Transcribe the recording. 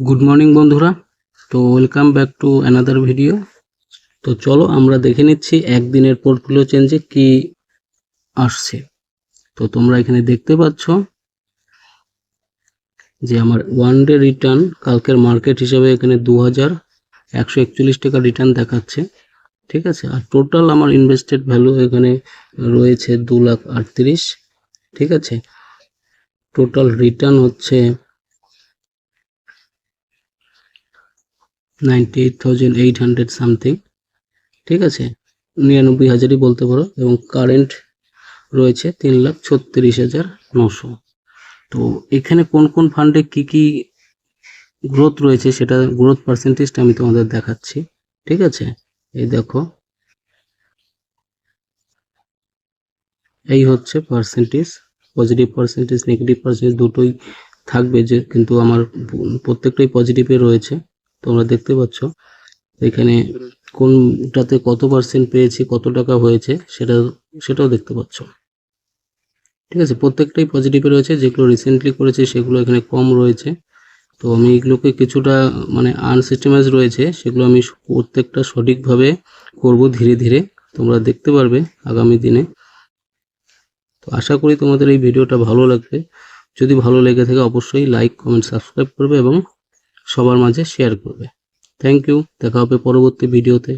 Good morning বন্ধুরা। তো welcome back to another video তো চলো আমরা দেখে নিচ্ছি একদিনের পোর্টফোলিও চেঞ্জে কি আসছে। তো তোমরা এখানে দেখতে পাচ্ছ যে আমার ওয়ান ডে রিটার্ন কালকের মার্কেট হিসাবে এখানে দু হাজার একশো একচল্লিশ টাকা রিটার্ন দেখাচ্ছে। ঠিক আছে? আর টোটাল আমার ইনভেস্টেড ভ্যালু এখানে রয়েছে দু লাখ আটত্রিশ। ঠিক আছে? টোটাল রিটার্ন হচ্ছে ninety eight thousand eight hundred something ঠিক আছে? নিরানব্বই হাজারই বলতে পারো এবং কারেন্ট রয়েছে তিন লাখ ছত্রিশ হাজার নশো। তো এখানে কোন কোন ফান্ডে কি কি গ্রোথ রয়েছে সেটা গ্রোথ পার্সেন্টেজটা আমি তোমাদের দেখাচ্ছি, ঠিক আছে? এই দেখো। এই হচ্ছে percentage positive percentage negative percentage দুটোই থাকবে যে কিন্তু আমার প্রত্যেকটাই পজিটিভে রয়েছে। তোমরা দেখতে পাচ্ছ, এখানে কোনটাতে কত পার্সেন্ট পেয়েছি, কত টাকা হয়েছে, সেটা, সেটাও দেখতে পাচ্ছ। ঠিক আছে, প্রত্যেকটাই পজিটিভে রয়েছে, যেগুলো রিসেন্টলি করেছে, সেগুলো এখানে কম রয়েছে। তো আমি এগুলোকে কিছুটা মানে আনসিস্টেমাইজ রয়েছে, সেগুলো আমি প্রত্যেকটা সঠিকভাবে করব ধীরে ধীরে। তোমরা দেখতে পারবে আগামী দিনে। তো আশা করি তোমাদের এই ভিডিওটা ভালো লাগবে। যদি ভালো লেগে থাকে, অবশ্যই লাইক কমেন্ট সাবস্ক্রাইব করবে এবং সবার মাঝে শেয়ার করবে। থ্যাংক ইউ দেখা হবে পরবর্তী ভিডিওতে